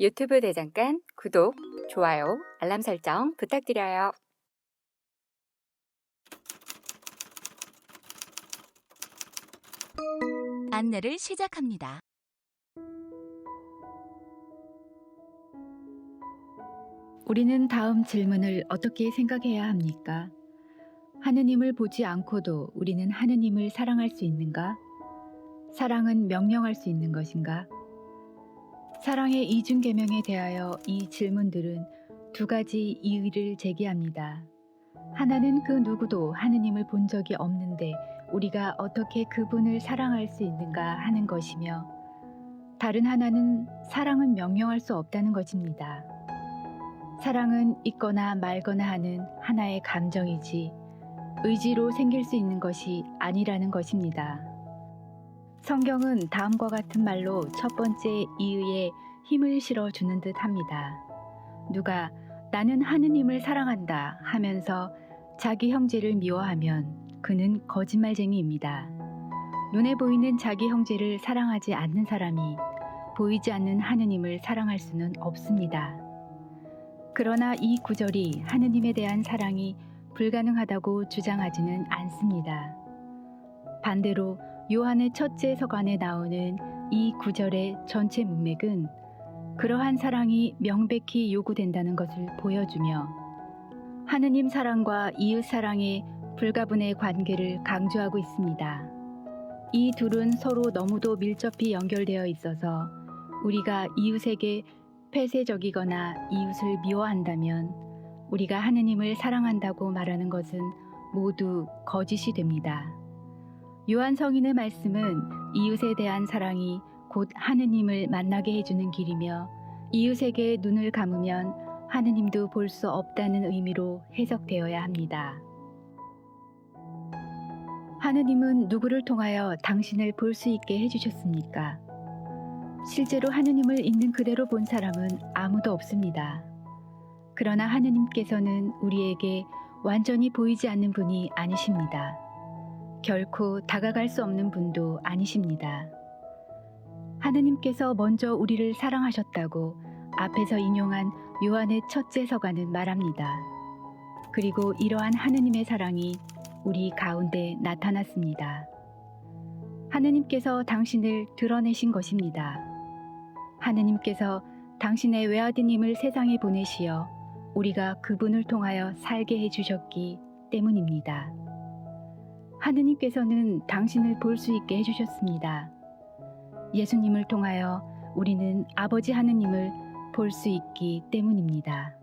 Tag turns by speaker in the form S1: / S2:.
S1: 유튜브 대장간 구독, 좋아요, 알람 설정 부탁드려요.
S2: 안내를 시작합니다.
S3: 우리는 다음 질문을 어떻게 생각해야 합니까? 하느님을 보지 않고도 우리는 하느님을 사랑할 수 있는가? 사랑은 명령할 수 있는 것인가? 사랑의 이중 계명에 대하여 이 질문들은 두 가지 이의를 제기합니다. 하나는 그 누구도 하느님을 본 적이 없는데 우리가 어떻게 그분을 사랑할 수 있는가 하는 것이며 다른 하나는 사랑은 명령할 수 없다는 것입니다. 사랑은 있거나 말거나 하는 하나의 감정이지 의지로 생길 수 있는 것이 아니라는 것입니다. 성경은 다음과 같은 말로 첫 번째 이의에 힘을 실어 주는 듯 합니다. 누가 나는 하느님을 사랑한다 하면서 자기 형제를 미워하면 그는 거짓말쟁이입니다. 눈에 보이는 자기 형제를 사랑하지 않는 사람이 보이지 않는 하느님을 사랑할 수는 없습니다. 그러나 이 구절이 하느님에 대한 사랑이 불가능하다고 주장하지는 않습니다. 반대로 요한의 첫째 서간에 나오는 이 구절의 전체 문맥은 그러한 사랑이 명백히 요구된다는 것을 보여주며 하느님 사랑과 이웃 사랑의 불가분의 관계를 강조하고 있습니다. 이 둘은 서로 너무도 밀접히 연결되어 있어서 우리가 이웃에게 폐쇄적이거나 이웃을 미워한다면 우리가 하느님을 사랑한다고 말하는 것은 모두 거짓이 됩니다. 요한 성인의 말씀은 이웃에 대한 사랑이 곧 하느님을 만나게 해주는 길이며 이웃에게 눈을 감으면 하느님도 볼 수 없다는 의미로 해석되어야 합니다. 하느님은 누구를 통하여 당신을 볼 수 있게 해주셨습니까? 실제로 하느님을 있는 그대로 본 사람은 아무도 없습니다. 그러나 하느님께서는 우리에게 완전히 보이지 않는 분이 아니십니다. 결코 다가갈 수 없는 분도 아니십니다. 하느님께서 먼저 우리를 사랑하셨다고 앞에서 인용한 요한의 첫째 서가는 말합니다. 그리고 이러한 하느님의 사랑이 우리 가운데 나타났습니다. 하느님께서 당신을 드러내신 것입니다. 하느님께서 당신의 외아드님을 세상에 보내시어 우리가 그분을 통하여 살게 해주셨기 때문입니다. 하느님께서는 당신을 볼 수 있게 해주셨습니다. 예수님을 통하여 우리는 아버지 하느님을 볼 수 있기 때문입니다.